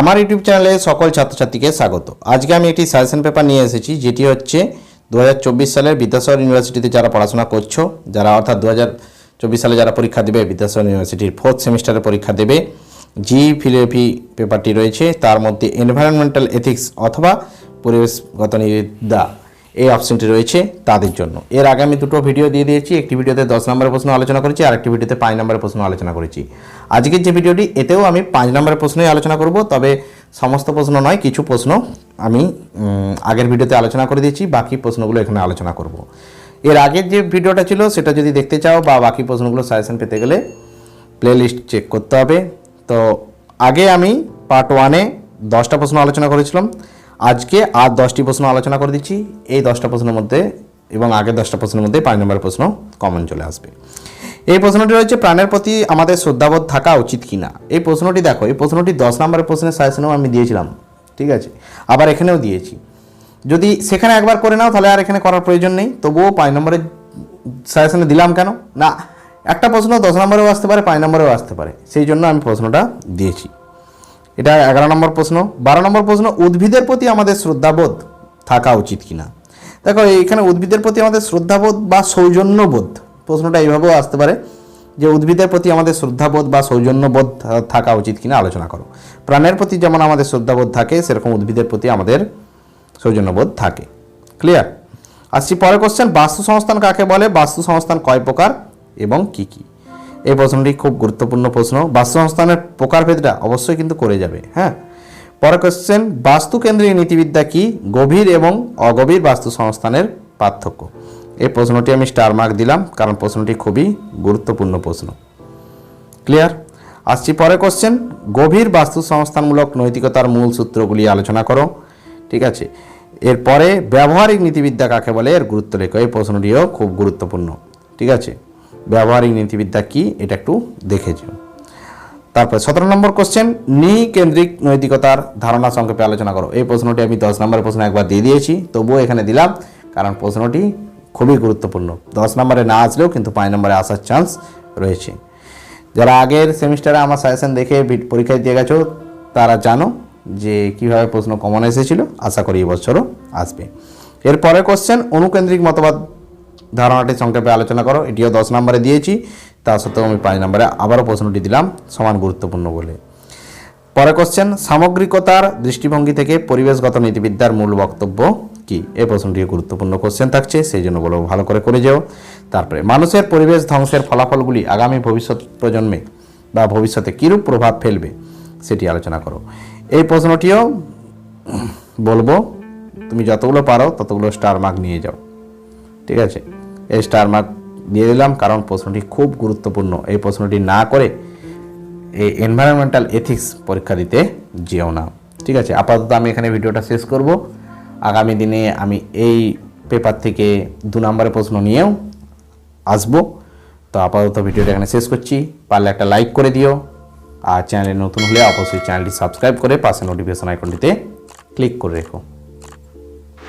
আমার ইউটিউব চ্যানেলে সকল ছাত্রছাত্রীকে স্বাগত। আজকে আমি একটি সাজেশন পেপার নিয়ে এসেছি, যেটি হচ্ছে দু সালের বিদ্যাসাগর ইউনিভার্সিটিতে যারা পড়াশোনা করছ, যারা অর্থাৎ দু হাজার চব্বিশ সালে যারা পরীক্ষা দেবে, বিদ্যাসাগর ইউনিভার্সিটির ফোর্থ সেমিস্টারে পরীক্ষা দেবে জি ফিলিপি পেপারটি রয়েছে, তার মধ্যে এনভায়রনমেন্টাল এথিক্স অথবা পরিবেশগত নিবিদ্যা এই অপশনটি রয়েছে তাদের জন্য। এর আগে আমি দুটো ভিডিও দিয়ে দিয়েছি, একটি ভিডিওতে দশ নম্বরের প্রশ্ন আলোচনা করেছি, আর একটি ভিডিওতে পাঁচ নম্বরের প্রশ্ন আলোচনা করেছি। আজকের যে ভিডিওটি এতেও আমি পাঁচ নম্বরের প্রশ্নই আলোচনা করব, তবে সমস্ত প্রশ্ন নয়, কিছু প্রশ্ন আমি আগের ভিডিওতে আলোচনা করে দিয়েছি, বাকি প্রশ্নগুলো এখানে আলোচনা করব। এর আগের যে ভিডিওটা ছিল, সেটা যদি দেখতে চাও বা বাকি প্রশ্নগুলো সাজেশন পেতে গেলে প্লে লিস্ট চেক করতে হবে। তো, আগে আমি পার্ট ওয়ানে দশটা প্রশ্ন আলোচনা করেছিলাম আজকে আর দশটি প্রশ্ন আলোচনা করে দিচ্ছি। এই দশটা প্রশ্নের মধ্যে এবং আগের দশটা প্রশ্নের মধ্যে পাঁচ নম্বর প্রশ্ন কমন চলে আসবে। এই প্রশ্নটি রয়েছে, প্রাণের প্রতি আমাদের শ্রদ্ধাবোধ থাকা উচিত কিনা? এই প্রশ্নটি দেখো, এই প্রশ্নটি দশ নম্বরের প্রশ্নের সাজেশনেও আমি দিয়েছিলাম, ঠিক আছে? আবার এখানেও দিয়েছি। যদি সেখানে একবার করে নাও, তাহলে আর এখানে করার প্রয়োজন নেই। তবুও পাঁচ নম্বরের সাজেশনে দিলাম কেন? না, একটা প্রশ্ন দশ নম্বরেও আসতে পারে, পাঁচ নম্বরেও আসতে পারে। সেই জন্য আমি প্রশ্নটা দিয়েছি। এটা এগারো নম্বর প্রশ্ন। বারো নম্বর প্রশ্ন, উদ্ভিদের প্রতি আমাদের শ্রদ্ধাবোধ থাকা উচিত কিনা? দেখো, এখানে উদ্ভিদের প্রতি আমাদের শ্রদ্ধাবোধ বা সৌজন্যবোধ, প্রশ্নটা এইভাবেও আসতে পারে, যে উদ্ভিদের প্রতি আমাদের শ্রদ্ধাবোধ বা সৌজন্যবোধ থাকা উচিত কিনা আলোচনা করো। প্রাণের প্রতি যেমন আমাদের শ্রদ্ধাবোধ থাকে, সেরকম উদ্ভিদের প্রতি আমাদের সৌজন্যবোধ থাকে। ক্লিয়ার আসছি পরে কোশ্চেন বাস্তু সংস্থান কাকে বলে? বাস্তু সংস্থান কয় প্রকার এবং কি কি? এই প্রশ্নটি খুব গুরুত্বপূর্ণ প্রশ্ন। বাস্তু সংস্থানের প্রকারভেদটা অবশ্যই কিন্তু করে যাবে হ্যাঁ? পরে কোশ্চেন বাস্তু কেন্দ্রিক নীতিবিদ্যা কি? গভীর এবং অগভীর বাস্তু সংস্থানের পার্থক্য। এই প্রশ্নটি আমি স্টার মার্ক দিলাম, কারণ প্রশ্নটি খুবই গুরুত্বপূর্ণ প্রশ্ন। ক্লিয়ার আসছি পরে কোশ্চেন গভীর বাস্তু সংস্থানমূলক নৈতিকতার মূল সূত্রগুলি আলোচনা করো। ঠিক আছে? এরপরে ব্যবহারিক নীতিবিদ্যা কাকে বলে? এর গুরুত্ব লেখো। এই প্রশ্নটিও খুব গুরুত্বপূর্ণ। ঠিক আছে? ব্যবহারিক নীতিবিদ্যা কি, এটা একটু দেখেছ তারপরে সতেরো নম্বর কোশ্চেন কেন্দ্রিক নৈতিকতার ধারণা সংক্ষেপে আলোচনা করো। এই প্রশ্নটি আমি দশ নম্বরের প্রশ্ন একবার দিয়ে দিয়েছি, তবুও এখানে দিলাম, কারণ প্রশ্নটি খুবই গুরুত্বপূর্ণ। দশ নম্বরে না আসলেও কিন্তু পাঁচ নম্বরে আসার চান্স রয়েছে। যারা আগের সেমিস্টারে আমার সাজেশন দেখে পরীক্ষায় দিয়ে গেছো, তারা জানো যে কীভাবে প্রশ্ন কমন এসেছিল। আশা করি এবছরও আসবে। এরপরে কোশ্চেন অনুকেন্দ্রিক মতবাদ ধারণাটি সংক্ষেপে আলোচনা করো। এটিও দশ নম্বরে দিয়েছি। তা সত্ত্বেও আমি পাঁচ নম্বরে আবারও প্রশ্নটি দিলাম, সমান গুরুত্বপূর্ণ বলে। পরে কোশ্চেন সামগ্রিকতার দৃষ্টিভঙ্গি থেকে পরিবেশগত নীতিবিদ্যার মূল বক্তব্য কি? এই প্রশ্নটি গুরুত্বপূর্ণ কোশ্চেন থাকছে, সেই জন্য বলব ভালো করে করে যেও। তারপরে, মানুষের পরিবেশ ধ্বংসের ফলাফলগুলি আগামী ভবিষ্যৎ প্রজন্মে বা ভবিষ্যতে কীরূপ প্রভাব ফেলবে, সেটি আলোচনা করো। এই প্রশ্নটিও বলব, তুমি যতগুলো পারো ততগুলো স্টার মার্ক নিয়ে যাও। ঠিক আছে? এই স্টার মার্ক দিয়ে দিলাম, কারণ প্রশ্নটি খুব গুরুত্বপূর্ণ। এই প্রশ্নটি না করে এই এনভায়রনমেন্টাল এথিক্স পরীক্ষা দিতে যেও না। ঠিক আছে, আপাতত আমি এখানে ভিডিওটা শেষ করব। আগামী দিনে আমি এই পেপার থেকে দু নম্বরের প্রশ্ন নিয়েও আসব। তো আপাতত ভিডিওটা এখানে শেষ করছি। পারলে একটা লাইক করে দিও। আর চ্যানেলে নতুন হলে অবশ্যই চ্যানেলটি সাবস্ক্রাইব করে পাশে নোটিফিকেশন আইকনটিতে ক্লিক করে রেখো।